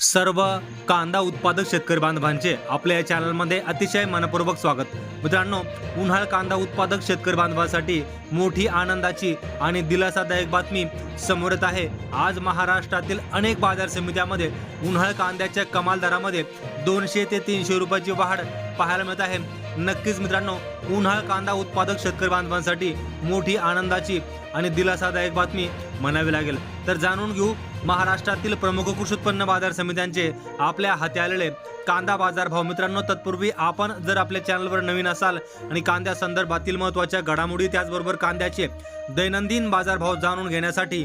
सर्व कांदा उत्पादक शेतकरी बांधवांचे आपल्या या चॅनलमध्ये अतिशय मनपूर्वक स्वागत. मित्रांनो उन्हाळ कांदा उत्पादक शेतकरी बांधवांसाठी मोठी आनंदाची आणि दिलासादायक बातमी समोर येत आहे. आज महाराष्ट्रातील अनेक बाजार समित्यामध्ये उन्हाळ कांद्याच्या कमाल दरामध्ये दोनशे ते तीनशे रुपयाची वाढ पाहायला मिळत आहे. नक्कीच मित्रांनो उन्हाळ कांदा उत्पादक शेतकरी बांधवांसाठी मोठी आनंदाची आणि दिलासादायक बातमी म्हणावी लागेल. तर जाणून घेऊ महाराष्ट्रातील प्रमुख कृषी उत्पन्न बाजार समित्यांचे आपल्या हाती आलेले कांदा बाजार भाव मित्रांनो तत्पूर्वी आपण जर आपल्या चॅनलवर नवीन असाल आणि कांद्या संदर्भातील महत्त्वाच्या घडामोडी त्याचबरोबर कांद्याचे दैनंदिन बाजारभाव जाणून घेण्यासाठी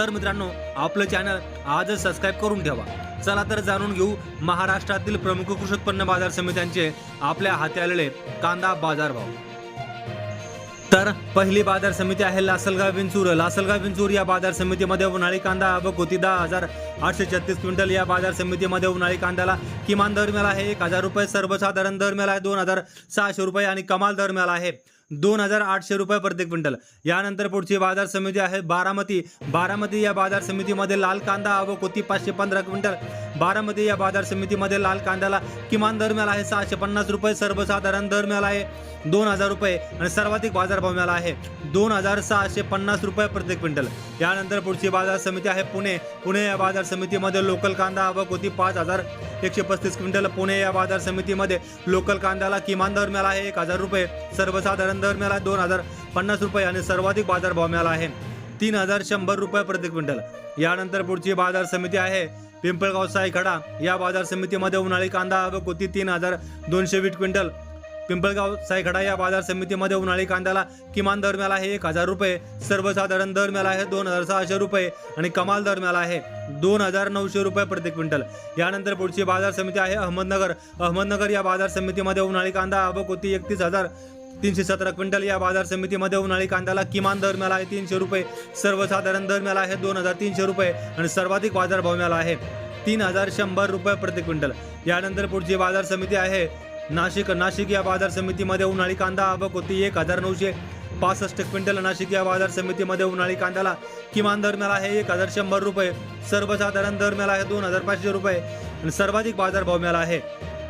तर मित्रांनो आपलं चॅनल आजच सबस्क्राईब करून ठेवा. चला तर जाणून घेऊ महाराष्ट्रातील प्रमुख कृषी उत्पन्न बाजार समित्यांचे आपल्या हाती आलेले कांदा बाजारभाव. तर पहिली बाजार समिती आहे लासलगाव विंचूर लासलगाव विंचूर या बाजार समितीमध्ये उन्हाळी कांदा व कोती दहा हजार आठशे छत्तीस क्विंटल या बाजार समितीमध्ये उन्हाळी कांद्याला किमान दर मिळाला आहे. एक हजार रुपये सर्वसाधारण दर मिळाला आहे. दोन हजार सहाशे रुपये आणि कमाल दर मिळाला आहे. दोन हजार आठशे रुपये प्रति क्विंटल. यानंतर पुढची बाजार समिती आहे बारामती. बारामती या बाजार समितीमध्ये लाल कांदा व कोती पाचशे पंधरा क्विंटल. बारामती या बाजार समितीमध्ये लाल कांद्याला किमान दर मिळाला आहे. सहाशे पन्नास रुपये सर्वसाधारण दर मिळाला आहे. दोन हजार रुपये आणि सर्वाधिक बाजारभाव मिळाला आहे. दोन हजार सहाशे पन्नास रुपये प्रति क्विंटल. यानंतर पुढची बाजार समिती आहे पुणे. पुणे या बाजार समितीमध्ये लोकल कांदा आवक होती. पाच हजार एकशे पस्तीस क्विंटल पुणे या बाजार समितीमध्ये लोकल कांद्याला किमान दर मिळाला आहे एक हजार रुपये. सर्वसाधारण दर मिळाला दोन हजार पन्नास रुपये आणि सर्वाधिक बाजारभाव मिळाला आहे. तीन हजार शंभर रुपये प्रति क्विंटल. यानंतर पुढची बाजार समिती आहे. पिंपळगाव सायखडा या बाजार समितीमध्ये उन्हाळी कांदा आवक होती तीन हजार दोनशे वीस क्विंटल. पिंपळगाव सायखडा या बाजार समितीमध्ये उन्हाळी कांद्याला किमान दर मिळाला आहे एक हजार रुपये सर्वसाधारण दर मिळाला आहे दोन हजार सहाशे रुपये आणि कमाल दर मिळाला आहे दोन हजार नऊशे रुपये प्रति क्विंटल. यानंतर पुढची बाजार समिती आहे अहमदनगर. अहमदनगर या बाजार समितीमध्ये उन्हाळी कांदा आवक होती एकतीस हजार तीनशे सतरा क्विंटल. या बाजार समितीमध्ये उन्हाळी कांद्याला किमान दर मिळाला आहे तीनशे रुपये सर्वसाधारण दर मिळाला आहे दोन हजार तीनशे रुपये आणि सर्वाधिक बाजारभाव मिळाला आहे तीन हजार शंभर रुपये प्रति क्विंटल. यानंतर पुढची बाजार समिती आहे नाशिक नाशिक या बाजार समितीमध्ये उन्हाळी कांदा आवक होती. एक हजार नऊशे पासष्ट क्विंटल नाशिक या बाजार समितीमध्ये उन्हाळी कांद्याला किमान दर मिळाला आहे. एक हजार शंभर रुपये. सर्वसाधारण दर मिळाला आहे दोन हजार पाचशे रुपये. आणि सर्वाधिक बाजारभाव मिळाला आहे.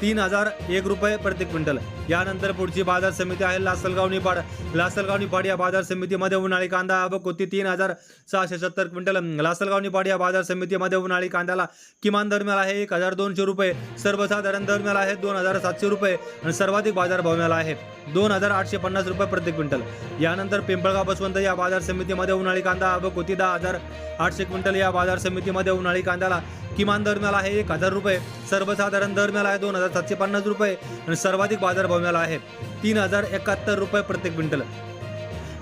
तीन हजार एक रुपये प्रति क्विंटल. यानंतर पुढची बाजार समिती आहे लासलगाव निपाड लासलगाव निपाड या बाजार समितीमध्ये उन्हाळी कांदा आवक होती तीन हजार सहाशे सत्तर क्विंटल. लासलगाव निपाड या बाजार समितीमध्ये उन्हाळी कांद्याला किमान दर मिळाला आहे एक हजार दोनशे रुपये सर्वसाधारण दर मिळाला आहे दोन हजार सातशे रुपये आणि सर्वाधिक बाजारभाव मिळाला आहे दोन हजार आठशे पन्नास रुपये प्रति क्विंटल. यानंतर पिंपळगाव बसवंत या बाजार समितीमध्ये उन्हाळी कांदा आवक होती दहा हजार आठशे क्विंटल. या बाजार समितीमध्ये उन्हाळी कांद्याला किमान दर मिळाला आहे एक हजार रुपये. सर्वसाधारण दर मिळाला आहे दोन हजार सातशे पन्नास रुपये आणि सर्वाधिक बाजारभाव मिळाला आहे तीन हजार एकाहत्तर रुपये प्रत्येक क्विंटल.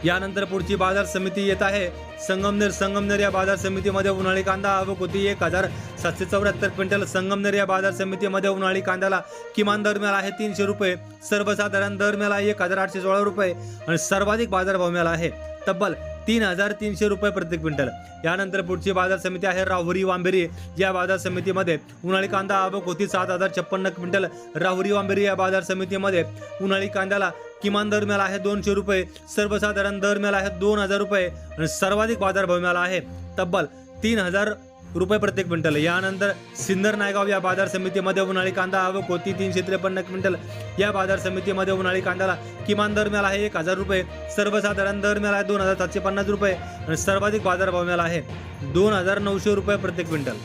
यानंतर पुढची बाजार समिती येत आहे. संगमनेर संगमनेर या बाजार समितीमध्ये उन्हाळी कांदा आवक होती. एक हजार सातशे चौऱ्याहत्तर क्विंटल संगमनेर या बाजार समितीमध्ये उन्हाळी कांद्याला किमान दर मिळाला आहे तीनशे रुपये. सर्वसाधारण दर मिळाला आहे एक हजार आठशे सोळा रुपये आणि सर्वाधिक बाजारभाव मिळाला आहे. तब्बल तीन हजार तीनशे रुपये प्रति क्विंटल. यानंतर पुढची बाजार समिती आहे राहुरी वांबेरी. या बाजार समितीमध्ये उन्हाळी कांदा आवक होती सात हजार छप्पन्न क्विंटल. राहुरी वांबेरी या बाजार समितीमध्ये उन्हाळी कांद्याला किमान दर मिळाला आहे दोनशे रुपये सर्वसाधारण दर मिळाला आहे दोन हजार रुपये आणि सर्वाधिक बाजारभाव मिळाला आहे तब्बल तीन हजार रुपये प्रति क्विंटल. यानंतर सिन्नर नायगाव या बाजार समितीमध्ये उन्हाळी कांदा आवक होती तीनशे त्रेपन्न क्विंटल. या बाजार समितीमध्ये उन्हाळी कांद्याला किमान दर मिळाला आहे एक हजार रुपये. सर्वसाधारण दर मिळाला आहे दोन हजार सातशे पन्नास रुपये. आणि सर्वाधिक बाजारभाव मिळाला आहे दोन हजार नऊशे रुपये प्रति क्विंटल.